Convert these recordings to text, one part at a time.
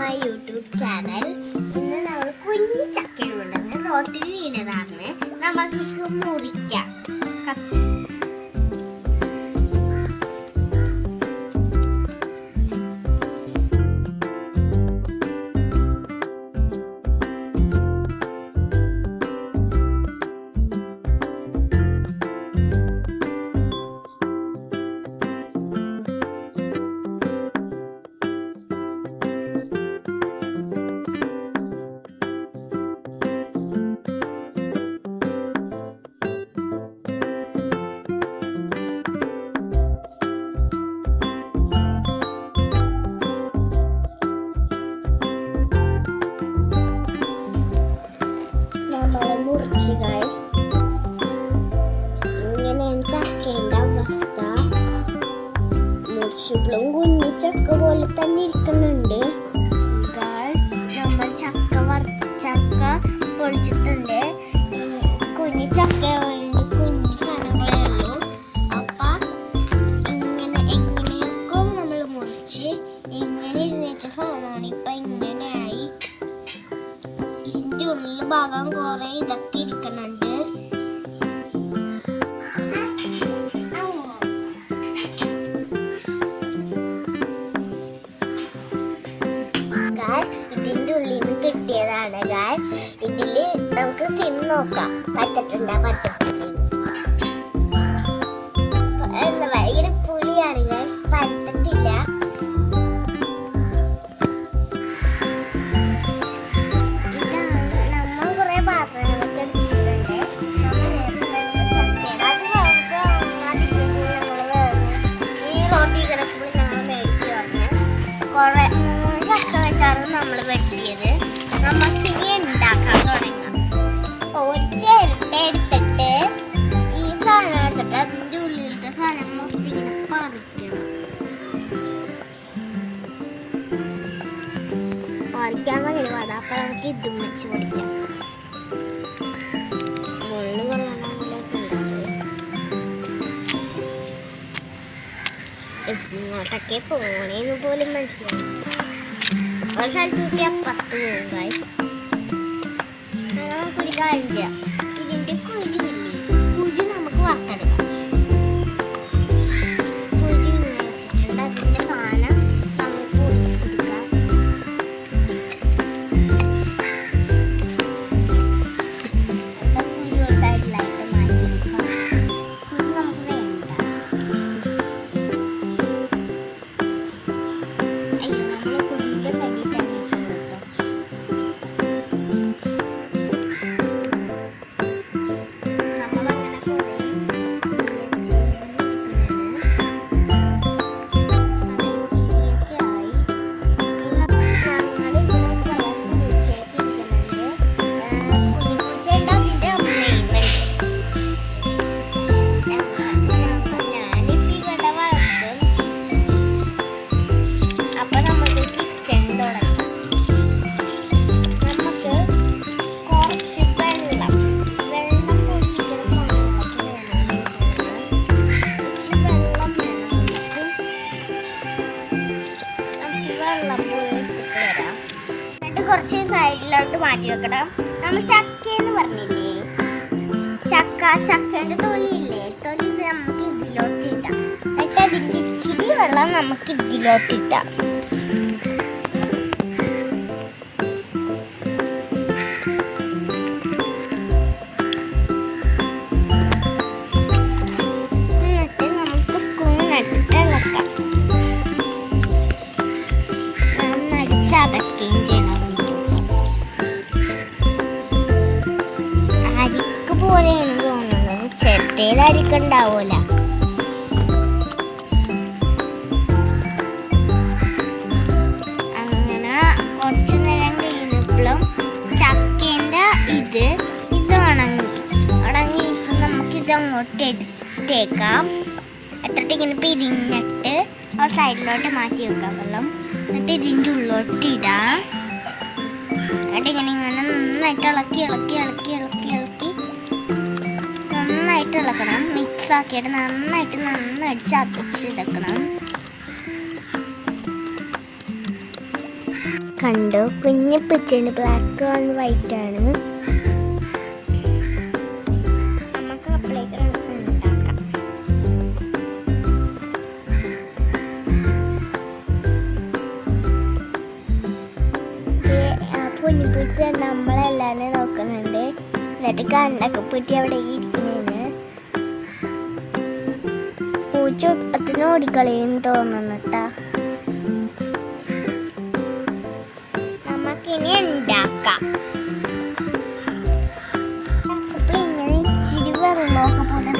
My YouTube channel ഇന്ന് നമ്മൾ കുഞ്ഞു ചക്കയാണ് കൊണ്ടുവന്നത് റോട്ടിൽ വീണതാണ്. നമുക്ക് മുറിക്കാം. കത്തി ഇരിക്കുന്നുണ്ട് ചക്ക ചക്ക പൊളിച്ചിട്ടുണ്ട്. കുഞ്ഞു ചക്ക വേണ്ടി മുറിച്ച് ഇങ്ങനെ ഇങ്ങനെയായി. ഇതിന്റെ ഉള്ളിൽ ഭാഗം കുറേ ഇതൊക്കെ のか。あッたとなばっ。പറിക്കാൻ ഭയങ്കര പാടാ അപ്പൊ നമുക്ക് ഇതും വെച്ച് പൊടിക്കാം മുള്ളു കൊള്ളണ പോലെയൊക്കെ ഉണ്ട്. എങ്ങോട്ടൊക്കെ പോണേന്ന് പോലും മനസ്സിലായി ഒരു സ്ഥലത്ത് കൂട്ടി പത്ത് പോകും നമുക്കൊരു കാര്യം ചെയ്യാം ഇതിന്റെ കുരു അയ്യോ നമ്മൾ സൈഡിലോട്ട് മാറ്റി വെക്കണം. നമ്മൾ എന്ന് പറഞ്ഞില്ലേ? ചക്ക ചക്കേന്റെ തൊലിയില്ലേ? തൊലി നമുക്ക് ഇതിലോട്ട് ഇട്ടാം എന്നിട്ട് അതിന്റെ ഇച്ചിരി വെള്ളം നമുക്ക് ഇതിലോട്ട് ഇടാം. അരിക്കുണ്ടാവൂല അങ്ങനെ കുറച്ച് നേരം കഴിഞ്ഞപ്പോഴും ചക്കേന്റെ ഇത് ഇത് ഉണങ്ങി. ഉണങ്ങി ഇപ്പം നമുക്ക് അങ്ങോട്ട് എടുത്തേക്കാം എന്നിട്ട് ഇങ്ങനെ പിരിഞ്ഞിട്ട് ആ സൈഡിലോട്ട് മാറ്റി വെക്കാം വെള്ളം. എന്നിട്ട് ഇതിന്റെ ഉള്ളിലോട്ട് ഇടാം. എന്നിട്ട് ഇങ്ങനെ ഇങ്ങനെ നന്നായിട്ട് ഇളക്കി ഇളക്കി ഇളക്കി ഇളക്കി ഇളക്കി. നന്നായിട്ട് ഇളക്കണം. മിക്സ് ആക്കിയിട്ട് നന്നായിട്ട് നന്നായിട്ട് ചതച്ചെടുക്കണം കണ്ടോ? കുഞ്ഞു പിച്ചുണ്ട് ബ്ലാക്ക് ആൻഡ് വൈറ്റ് ആണ്. നമുക്ക് അപ്പളേക്ക് ഉണ്ടാക്കാം. കുഞ്ഞു പിച്ച് നമ്മളെല്ലാരും നോക്കുന്നുണ്ട്. എന്നിട്ട് കണ്ണൊക്കെ പൊട്ടി അവിടെ ഇരിക്കുന്നതിന് ഉപ്പത്തിന് ഓടിക്കളയും തോന്നുന്നു നമുക്കിനി ഉണ്ടാക്കാം. ഇങ്ങനെ ഇച്ചിരി വെള്ളമൊക്കെ പോലെ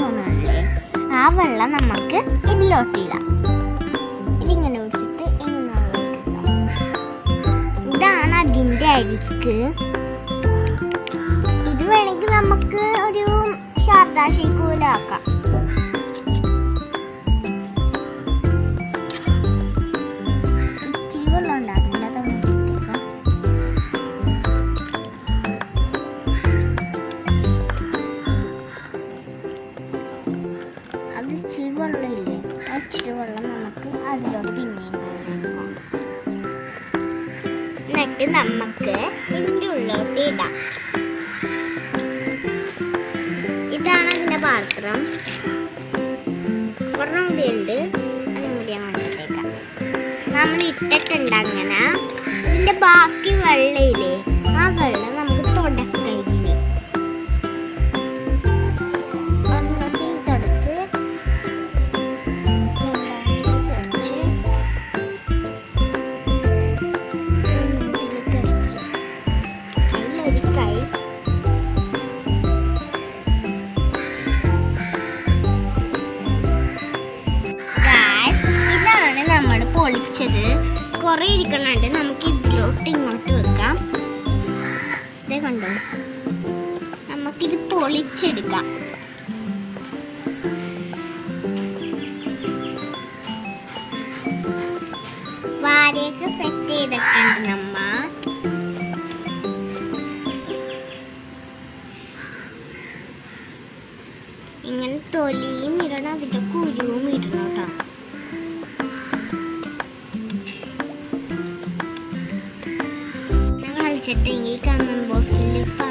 ആ വെള്ളം നമുക്ക് ഇതിലോട്ടിടാം. ഇതിങ്ങനെ ഇത് വേണമെങ്കിൽ നമുക്ക് ഒരു ഷേക്ക് എന്നിട്ട് നമുക്ക് ഇതിന്റെ ഉള്ളിലോട്ട് ഇടാം. ഇതാണ് അതിന്റെ പാത്രം. ഒരെണ്ണം കൂടി ഉണ്ട്. അതും കൂടി അങ്ങോട്ടേക്കാം നമ്മൾ ഇട്ടിട്ടുണ്ട് അങ്ങനെ ഇതിന്റെ ബാക്കി വെള്ളയില്ലേ? ആ വെള്ളം പൊളിച്ചത്. കുറെ ഇരിക്കണുണ്ട്. നമുക്ക് ഇതിലോട്ട് ഇങ്ങോട്ട് വെക്കാം. ഇതേ കണ്ടോ? നമുക്കിത് പൊളിച്ചെടുക്കാം. വാരയൊക്കെ സെറ്റ് ചെയ്തിട്ടുണ്ട് നമ്മ. ഇങ്ങനെ തൊലിയും ഇടണം അതിന്റെ കുരുവും ഇടണം കേട്ടോ. Çetin Yekan ve Bozkirlik Park.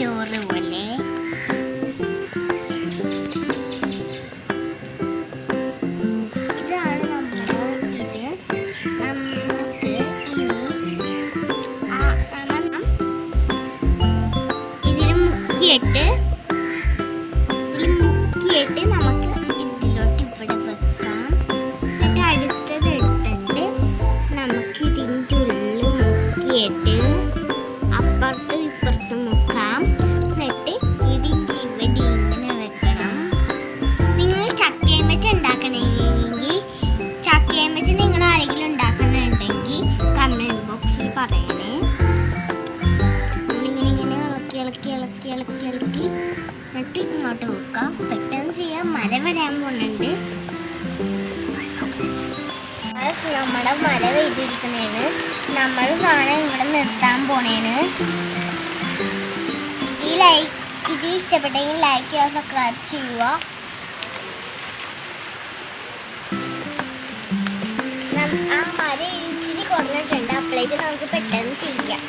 ചോറ് പോലെ ഇങ്ങോട്ട് വെക്കാം പെട്ടെന്ന് ചെയ്യാൻ മര വരാൻ പോണുണ്ട്. നമ്മുടെ മര പെയ്തിരിക്കണേണ്. നമ്മൾ സാധനം ഇവിടെ നിർത്താൻ പോണേണ്. ഈ ലൈക്ക് ഇത് ഇഷ്ടപ്പെട്ടെങ്കിൽ ലൈക്ക് ചെയ്യുക സബ്സ്ക്രൈബ് ചെയ്യുക. ആ മര ഇച്ചിരി കുറഞ്ഞിട്ടുണ്ട്. അപ്പോഴേക്ക് നമുക്ക് പെട്ടെന്ന് ചെയ്യാം.